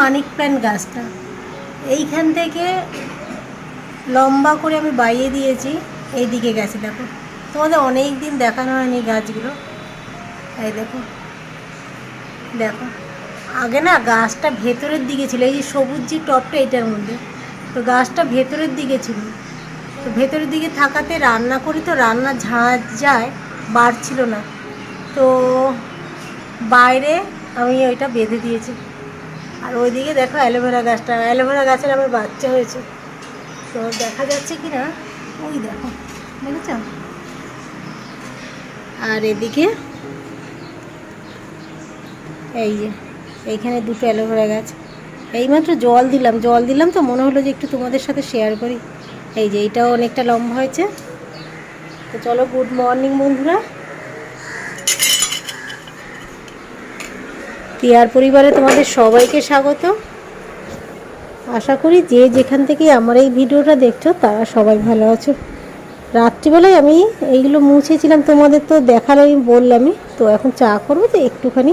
মানিক plant গাছটা। এইখান থেকে লম্বা করে আমি বাইয়ে দিয়েছি এই দিকে গেছে, দেখো। তোমাদের অনেক দিন দেখানো হয়নি গাছগুলো। এই দেখো দেখো। আগে না গাছটা ভেতরের দিকে ছিল, এই যে সবুজ যে টপটা এটার মধ্যে, তো গাছটা ভেতরের দিকে ছিল। তো ভেতরের দিকে থাকাতে রান্না করি তো রান্না ঝাঁঝ যায়, বাড়ছিল না। তো বাইরে আমি ওইটা বেঁধে দিয়েছি। আর ওইদিকে দেখো অ্যালোভেরা গাছটা, অ্যালোভেরা গাছের আবার বাচ্চা হয়েছে। তো দেখা যাচ্ছে কি না, ওই দেখো, দেখেছ? আর এদিকে এই যে, এইখানে দুটো অ্যালোভেরা গাছ। এইমাত্র জল দিলাম জল দিলাম তো মনে হলো যে একটু তোমাদের সাথে শেয়ার করি। এই যে, এইটাও অনেকটা লম্বা হয়েছে। তো চলো গুড মর্নিং বন্ধুরা। টিয়ার পরিবারে তোমাদের সবাইকে স্বাগত। আশা করি যে যেখান থেকে আমার এই ভিডিওটা দেখছ, তারা সবাই ভালো আছো। রাত্রিবেলায় আমি এইগুলো মুছেছিলাম, তোমাদের তো দেখাল আমি বললামই। তো এখন চা করব, তো একটুখানি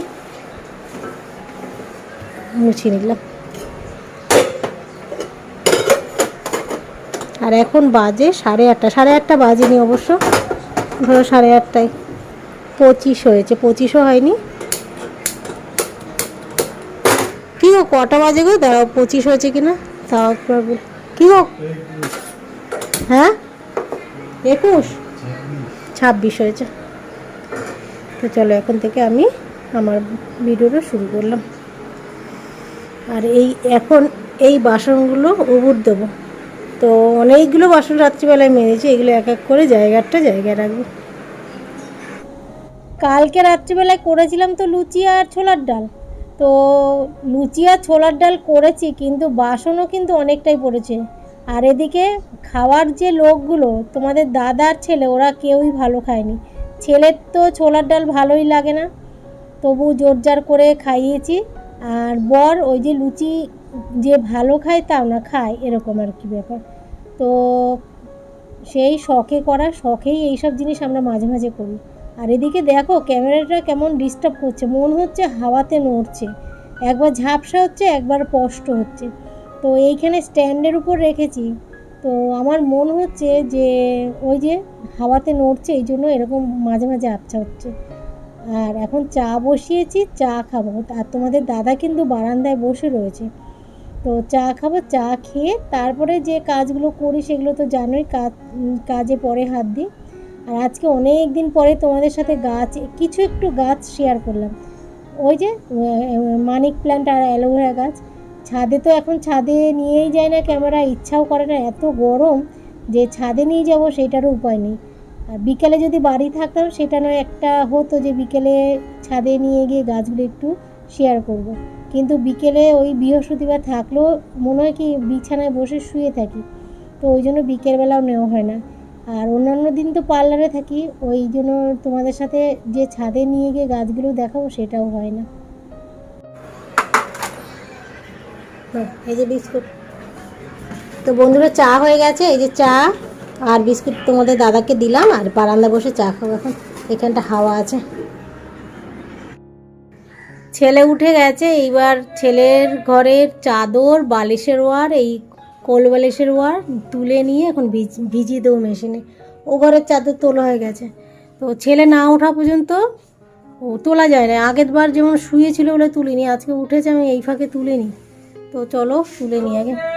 মুছে নিলাম। আর এখন বাজে সাড়ে আটটা সাড়ে আটটা বাজেনি অবশ্য। ধরো সাড়ে আটটায় পঁচিশ হয়েছে, পঁচিশও হয়নি কি গো কটা বাজে গো? দাঁড়াও, পঁচিশ হয়েছে কিনা? তাও কি গো? হ্যাঁ? একুশ? ছাব্বিশ হয়েছে। তো চলো, এখন থেকে আমি আমার ভিডিওটা শুরু করলাম। আর এই, এখন এই বাসনগুলো উবুর দেবো। তো অনেকগুলো বাসন রাত্রিবেলায় মেরেছি এগুলো এক এক করে জায়গাটা জায়গায় রাখব। কালকে রাত্রিবেলায় করেছিলাম তো লুচি আর ছোলার ডাল। তো লুচি আর ছোলার ডাল করেছি, কিন্তু বাসনও কিন্তু অনেকটাই পড়েছে। আর এদিকে খাওয়ার যে লোকগুলো, তোমাদের দাদার ছেলে, ওরা কেউই ভালো খায়নি। ছেলের তো ছোলার ডাল ভালোই লাগে না। তবু জোরজার করে খাইয়েছি। আর বর ওই যে লুচি যে ভালো খায় তাও না, খায় এরকম আর কি ব্যাপার। তো সেই শখে করা, শখেই এইসব জিনিস আমরা মাঝে মাঝে করি। আর এদিকে দেখো, ক্যামেরাটা কেমন ডিস্টার্ব করছে। মন হচ্ছে হাওয়াতে নড়ছে। একবার ঝাপসা হচ্ছে, একবার স্পষ্ট হচ্ছে। তো এইখানে স্ট্যান্ডের উপর রেখেছি। তো আমার মন হচ্ছে যে, ওই যে হাওয়াতে নড়ছে, এই জন্য এরকম মাঝে মাঝে আবছা হচ্ছে। আর এখন চা বসিয়েছি, চা খাব। আর তোমাদের দাদা কিন্তু বারান্দায় বসে রয়েছে। তো চা খাব, চা খেয়ে তারপরে যে কাজগুলো করি, সেগুলো তো জানোই, কাজ কাজে পরে হাত দিই। আর আজকে অনেক দিন পরে তোমাদের সাথে গাছ, কিছু একটু গাছ শেয়ার করলাম। ওই যে মানিক প্ল্যান্ট আর অ্যালোভেরা গাছ। ছাদে তো এখন ছাদে নিয়েই যায় না ক্যামেরা ইচ্ছাও করে না। এত গরম যে ছাদে নিয়ে যাব সেটারও উপায় নেই। আর বিকেলে যদি বাড়ি থাকতাম, সেটা নয় একটা হতো যে বিকেলে ছাদে নিয়ে গিয়ে গাছগুলো একটু শেয়ার করব। কিন্তু বিকেলে ওই বৃহস্পতিবার থাকলেও মনে হয় কি বিছানায় বসে শুয়ে থাকি। তো ওই জন্য বিকেলবেলাও নেওয়া হয় না। আর অন্যান্য দিন তো পার্লারে থাকি, ওই জন্য তোমাদের সাথে যে ছাদে নিয়ে গিয়ে গাছগুলো দেখাবো সেটাও হয় না। এই যে বিস্কুট। তো বন্ধুরা, চা হয়ে গেছে, এই যে চা আর বিস্কুট তোমাদের দাদাকে দিলাম আর বারান্দা বসে চা খাব এখন। এখানটা হাওয়া আছে। ছেলে উঠে গেছে, এইবার ছেলের ঘরের চাদর, বালিশের ওয়ার, এই কোল বালিশের ওয়ার তুলে নিয়ে এখন ভিজ- ভিজিয়ে দেবো মেশিনে। ও ঘরের চাদর তোলা হয়ে গেছে। তো ছেলে না ওঠা পর্যন্ত ও তোলা যায় না। আগের বার যেমন শুয়েছিল বলে তুলিনি, আজকে উঠেছে আমি এই ফাঁকে তুলে নিই। তো চলো তুলে নিই আগে।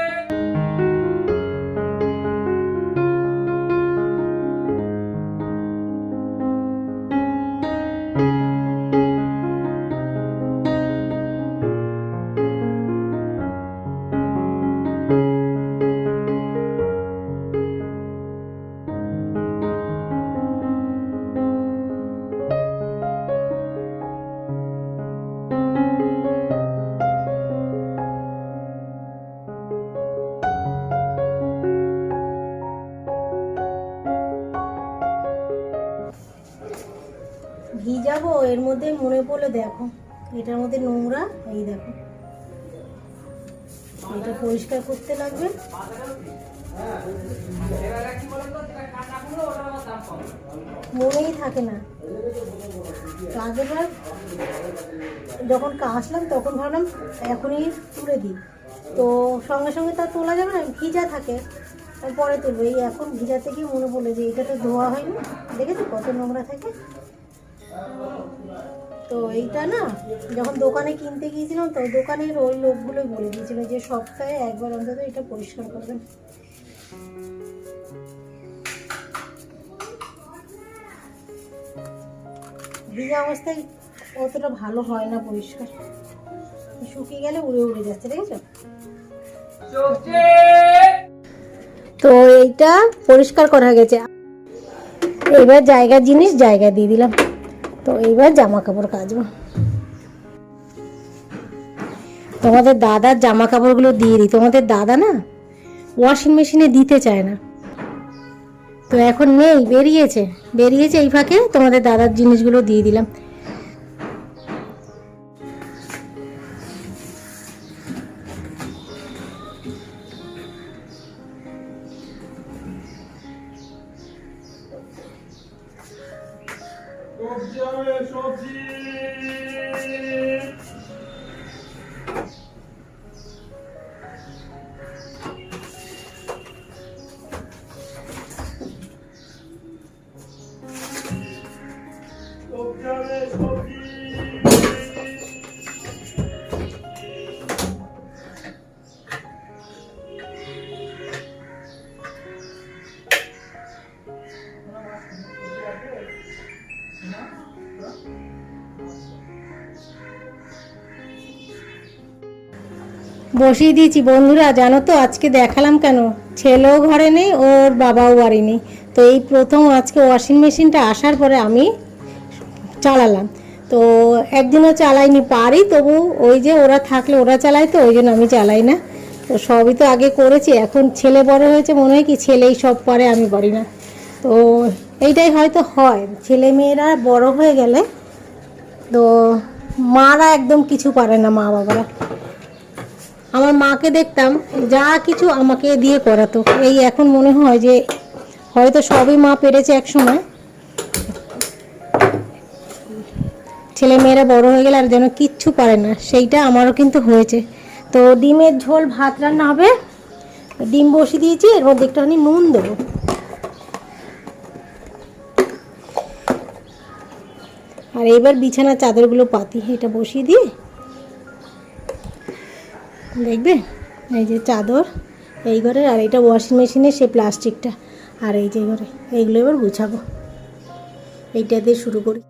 মধ্যে মনে পড়ল দেখো। এটার মধ্যে নোংরা, এই দেখো। এটা পরিষ্কার করতে লাগবে। মনেই থাকে না। আগেরবার যখন আসলাম, তখন ভাবলাম এখনই তুলে দিই। তো সঙ্গে সঙ্গে তা তোলা যাবে না, ভিজা থাকে। পরে তুলবো। এই এখন ভিজা থেকে মনে পড়ল যে এটা তো ধোয়া হয়নি। দেখেছ কত নোংরা থাকে? তো এইটা না, যখন দোকানে কিনতে গিয়েছিলাম তো দোকানের ওই লোকগুলোই বলে দিয়েছিল যে সপ্তাহে একবার অন্তত এটা পরিষ্কার করবেন। ভিজা অবস্থায় অতটা ভালো হয় না পরিষ্কার। শুকিয়ে গেলে উড়ে উড়ে যাচ্ছে, দেখেছ? তো এইটা পরিষ্কার করা গেছে। এবার জায়গার জিনিস জায়গা দিয়ে দিলাম। তো এইবার জামা কাপড় কাচবো। তোমাদের দাদার জামা কাপড়গুলো দিয়ে দিই। তোমাদের দাদা না ওয়াশিং মেশিনে দিতে চায় না। তো এখন নেই, বেরিয়েছে। বেরিয়েছে এই ফাঁকে তোমাদের দাদার জিনিসগুলো দিয়ে দিলাম। বসিয়ে দিয়েছি। বন্ধুরা, জানো তো আজকে দেখালাম কেন? ছেলেও ঘরে নেই, ওর বাবাও বাড়ি নেই। তো এই প্রথম আজকে ওয়াশিং মেশিনটা আসার পরে আমি চালালাম। তো একদিনও চালাইনি, পারি, তবু ওই যে ওরা থাকলে ওরা চালায় তো, ওই জন্য আমি চালাই না। তো সবই তো আগে করেছি, এখন ছেলে বড় হয়েছে মনে হয় কি ছেলেই সব পারে, আমি পারি না। তো এইটাই হয়তো হয়, ছেলে মেয়েরা বড় হয়ে গেলে তো মারা একদম কিছু পারে না মা বাবারা আমার মাকে দেখতাম, যা কিছু আমাকে দিয়ে করাতো। এই এখন মনে হয় যে, হয়তো সবই মা পেরেছে এক সময় ছেলে মেয়েরা বড় হয়ে গেলে আর যেন কিচ্ছু পারে না, সেইটা আমারও কিন্তু হয়েছে। তো ডিমের ঝোল, ভাত রান্না হবে। ডিম বসিয়ে দিয়েছি এর মধ্যে একটুখানি নুন দেবো। আর এবার বিছানার চাদরগুলো পাতি, এটা বসিয়ে দিয়ে দেখবে? এই যে চাদর, এই ঘরে আর এটা ওয়াশিং মেশিনের সে প্লাস্টিকটা আর এই যে ঘরে, এইগুলো এবার গুছাবো। এইটা দিয়ে শুরু করি।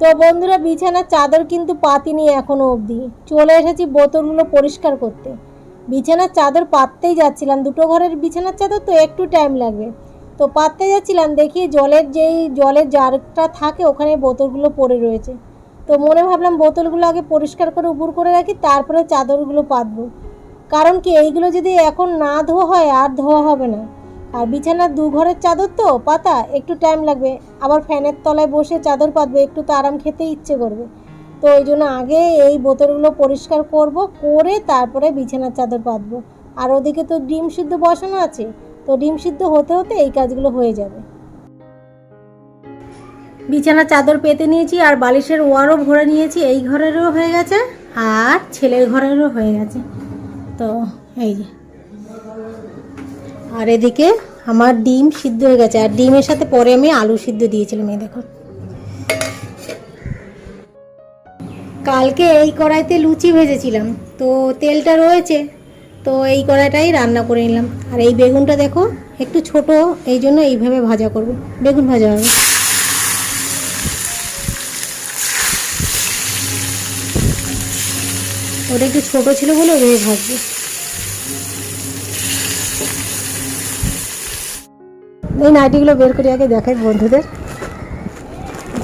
তো বন্ধুরা, বিছানার চাদর কিন্তু পাতিনি এখনও অবধি। চলে এসেছি বোতলগুলো পরিষ্কার করতে। বিছানার চাদর পাততেই যাচ্ছিলাম। দুটো ঘরের বিছানার চাদর তো একটু টাইম লাগবে। তো পাততে যাচ্ছিলাম, দেখি জলের যেই জলের জারটা থাকে, ওখানে বোতলগুলো পড়ে রয়েছে। তো মনে ভাবলাম বোতলগুলো আগে পরিষ্কার করে উপর করে রাখি, তারপরে চাদরগুলো পাতবো। কারণ কি, এইগুলো যদি এখন না ধোয়া হয়, আর ধোয়া হবে না। আর বিছানার দু ঘরের চাদর তো, পাতা, একটু টাইম লাগবে। আবার ফ্যানের তলায় বসে চাদর পাতবে, একটু তো আরাম খেতে ইচ্ছে করবে। তো ওই জন্য আগে এই বোতলগুলো পরিষ্কার করব, করে তারপরে বিছানার চাদর পাতবো। আর ওদিকে তো ডিম সিদ্ধ বসানো আছে, তো ডিম সিদ্ধ হতে হতে এই কাজগুলো হয়ে যাবে। বিছানা চাদর পেতে নিয়েছি আর বালিশের ওয়ারও ভরে নিয়েছি। এই ঘরেরও হয়ে গেছে আর ছেলের ঘরেরও হয়ে গেছে। তো এই যে। আর এদিকে আমার ডিম সিদ্ধ হয়ে গেছে। আর ডিমের সাথে পরে আমি আলু সিদ্ধ দিয়েছিলাম, এই দেখো। কালকে এই কড়াইতে লুচি ভেজেছিলাম। তো তেলটা রয়েছে, তো এই কড়াইটাই রান্না করে নিলাম। আর এই বেগুনটা দেখো, একটু ছোট, এই জন্য এইভাবে ভাজা করব। বেগুন ভাজা হবে। ওটা একটু ছোট ছিল বলে ওইভাবে ভাজবো এই নাইটিগুলো বের করি আগে দেখাই বন্ধুদের।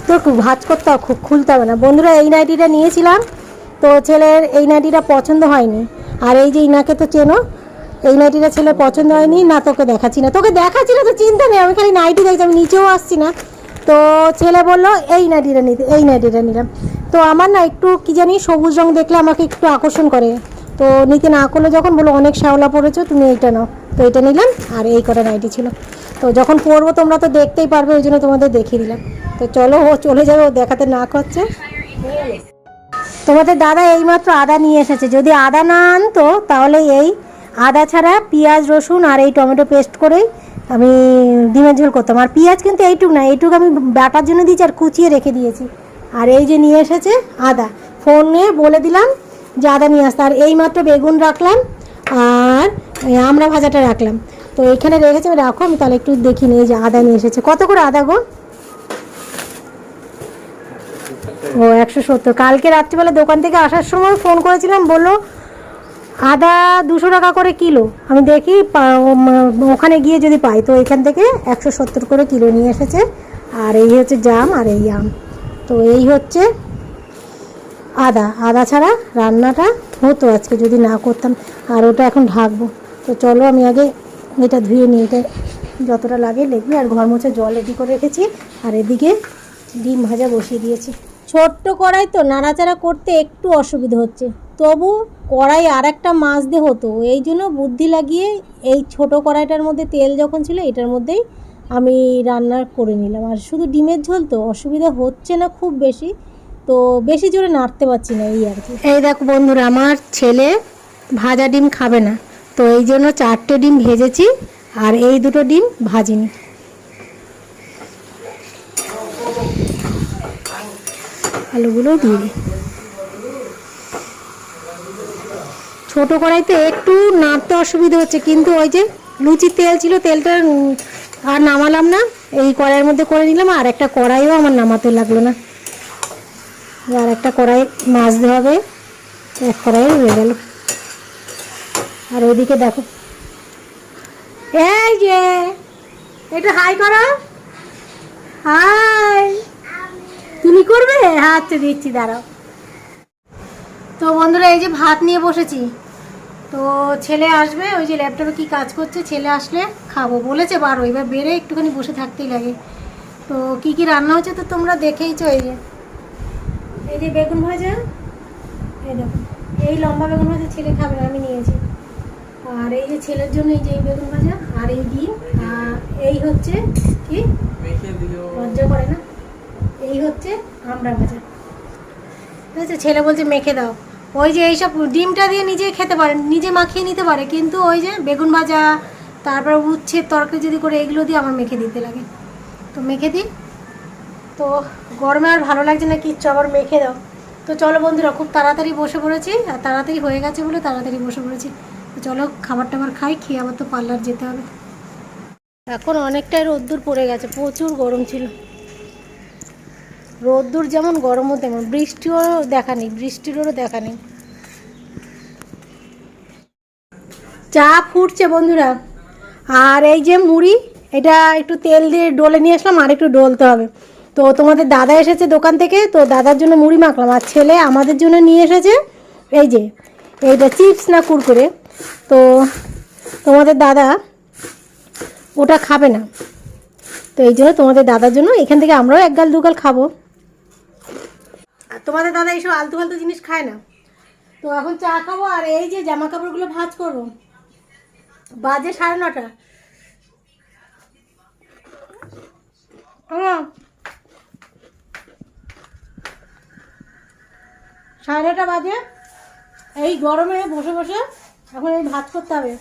তো ভাজ করতে খুব খুলতে হবে না। বন্ধুরা, এই নাইটিটা নিয়েছিলাম, তো ছেলের এই নাইটিটা পছন্দ হয়নি। আর এই যে ইনাকে তো চেনো, এই নাইটিটা ছেলে পছন্দ হয়নি, না তোকে দেখাচ্ছি না। তোকে দেখাচ্ছি না তো চিন্তা নেই, আমি খালি নাইটি দেখছি, আমি নিচেও আসছি না। তো ছেলে বলল, এই নাইটিটা নিতে এই নাইটিটা নিলাম। তো আমার না একটু, কি জানি, সবুজ রং দেখলে আমাকে একটু আকর্ষণ করে। তো নিতে না করলে যখন বলো, অনেক শ্যাওলা পড়েছো, তুমি এইটা নাও। তো এটা নিলাম, আর এই কটা নাইটি ছিল। তো যখন পরবো, তোমরা তো দেখতেই পারবে, ওই জন্য তোমাদের দেখিয়ে দিলাম। তো চলো, ও চলে যাবে, ও দেখাতে না করছে। তোমাদের দাদা এইমাত্র আদা নিয়ে এসেছে। যদি আদা না আনতো, তাহলে এই আদা ছাড়া পেঁয়াজ, রসুন আর এই টমেটো পেস্ট করেই আমি ডিমের ঝোল করতাম। আর পেঁয়াজ কিন্তু এইটুক না, এইটুক আমি বাটার জন্য দিয়েছি আর কুচিয়ে রেখে দিয়েছি। আর এই যে নিয়ে এসেছে আদা। ফোনে বলে দিলাম যে আদা নিয়ে আসতে আর এইমাত্র বেগুন রাখলাম আর আমরা ভাজাটা রাখলাম। তো এখানে রেখেছে আমি রাখো, আমি তাহলে একটু দেখি এই যে আদা নিয়ে এসেছে। কত করে আদা গো? ও, একশো সত্তর। কালকে রাত্রিবেলা দোকান থেকে আসার সময় ফোন করেছিলাম, বলল আদা দুশো টাকা করে কিলো। আমি দেখি ওখানে গিয়ে যদি পাই, তো এখান থেকে একশো সত্তর করে কিলো নিয়ে এসেছে। আর এই হচ্ছে জাম আর এই আম। তো এই হচ্ছে আদা। আদা ছাড়া রান্নাটা হতো আজকে যদি না করতাম। আর ওটা এখন ঢাকবো। তো চলো আমি আগে এটা ধুয়ে নিই। এটা যতটা লাগে লিখবি। আর ঘর মোছা জল রেডি করে রেখেছি। আর এদিকে ডিম ভাজা বসিয়ে দিয়েছি। ছোট্ট কড়াই তো নাড়াচাড়া করতে একটু অসুবিধা হচ্ছে। তবু কড়াই আর একটা মাছ দিয়ে হতো। এই জন্য বুদ্ধি লাগিয়ে এই ছোট কড়াইটার মধ্যে তেল যখন ছিল, এটার মধ্যেই আমি রান্না করে নিলাম। আর শুধু ডিমের ঝোল তো, অসুবিধা হচ্ছে না খুব বেশি। তো বেশি জোরে নাড়তে পারছি না এই আর কি। এই দেখো বন্ধুরা, আমার ছেলে ভাজা ডিম খাবে না। তো এই জন্য চারটে ডিম ভেজেছি, আর এই দুটো ডিম ভাজিনি। আলুগুলো দিয়ে ছোট কড়াইতে একটু নাড়তে অসুবিধা হচ্ছে, কিন্তু ওই যে লুচির তেল ছিল, তেলটা আর নামালাম না। এই কড়াইয়ের মধ্যে করে নিলাম, আর একটা কড়াইও আমার নামাতে লাগল না। আর একটা কড়াই মাজতে হবে, এক কড়াই হয়ে গেল। আর ওইদিকে দেখো। এই যে, একটু হাই করো। হাই। তুমি করবে? আচ্ছা দিচ্ছি, দাঁড়াও। তো বন্ধুরা, এই যে ভাত নিয়ে বসেছি। তো ছেলে আসবে ওই যে ল্যাপটপে কি কাজ করছে ছেলে আসলে খাব। বলেছে বারো এবার বেড়ে একটুখানি বসে থাকতেই লাগে। তো কি কি রান্না হচ্ছে তো তোমরা দেখেইছো এই যে। এই যে বেগুন ভাজা এই দেখো এই লম্বা বেগুন ভাজা ছেলে খাবে আমি নিয়েছি। আর এই যে ছেলের জন্য এই যে এই বেগুন ভাজা আর এই ডিম আর এই হচ্ছে কি? লজ্জা করে না? এই হচ্ছে আমরা ভাজা। ঠিক আছে ছেলে বলছে মেখে দাও। ওই যে এইসব ডিমটা দিয়ে নিজে খেতে পারে, নিজে মাখিয়ে নিতে পারে, কিন্তু ওই যে বেগুন ভাজা, তারপর উচ্ছে তরকারি যদি করে, এগুলো দিয়ে আমার মেখে দিতে লাগে। তো মেখে দিই। তো গরমে আর ভালো লাগছে না, কিচ্ছু আবার মেখে দাও। তো চলো বন্ধুরা, খুব তাড়াতাড়ি বসে পড়েছি, আর তাড়াতাড়ি হয়ে গেছে বলে তাড়াতাড়ি বসে পড়েছি। তো চলো খাবার টাবার খাই, খেয়ে আবার তো পার্লার যেতে হবে। এখন অনেকটাই রোদ্দুর পড়ে গেছে, প্রচুর গরম ছিল। রোদ্দুর যেমন গরমও তেমন বৃষ্টিও দেখা নেই, বৃষ্টিরও দেখা নেই। চা ফুটছে বন্ধুরা। আর এই যে মুড়ি, এটা একটু তেল দিয়ে ডলে নিয়ে আসলাম, আর একটু ডলতে হবে। তো তোমাদের দাদা এসেছে দোকান থেকে, তো দাদার জন্য মুড়ি মাখলাম, আর ছেলে আমাদের জন্য নিয়ে এসেছে, এই যে, এইটা চিপস না কুরকুরে। তো তোমাদের দাদা ওটা খাবে না। তো এই জন্য তোমাদের দাদার জন্য এখান থেকে আমরাও এক গাল, দু গাল খাব। তোমাদের দাদা এইসব আলতু ফালতু জিনিস খায় না। তো এখন চা খাব আর এই যে জামা কাপড়গুলো ভাজ করব। বাজে সাড়ে নটা। সাড়ে নটা বাজে। এই গরমে বসে বসে এখন এই ভাত করতে হবে।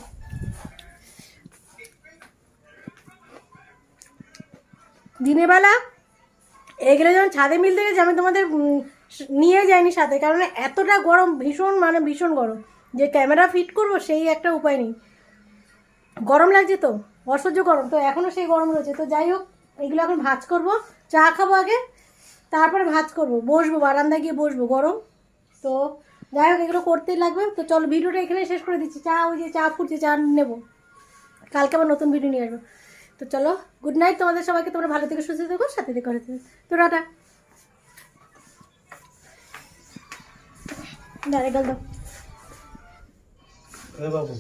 দিনের বেলা এগুলো যখন ছাদে মিলতে গেছে আমি তোমাদের নিয়ে যায়নি সাথে, কারণ এতটা গরম, ভীষণ মানে ভীষণ গরম। যে ক্যামেরা ফিট করব সেই একটা উপায় নেই। গরম লাগছে তো, অসহ্য গরম, তো এখনও সেই গরম রয়েছে। তো যাই হোক, এগুলো এখন ভাজ করব, চা খাব আগে, তারপরে ভাজ করব, বসবো, বারান্দায় গিয়ে বসবো গরম। তো যাই হোক, এগুলো করতেই লাগবে। তো চলো, ভিডিওটা এখানে শেষ করে দিচ্ছি। চা, ওই যে চা ফুটছে, চা নেব। কালকে আবার নতুন ভিডিও নিয়ে আসব। তো চলো গুড নাইট তোমাদের সবাইকে, তোমরা ভালো থেকে, সুস্থ থেকো, সাথে থেকে। তো টাটা। দাঁড়িয়ে গেল দাও এ বাবু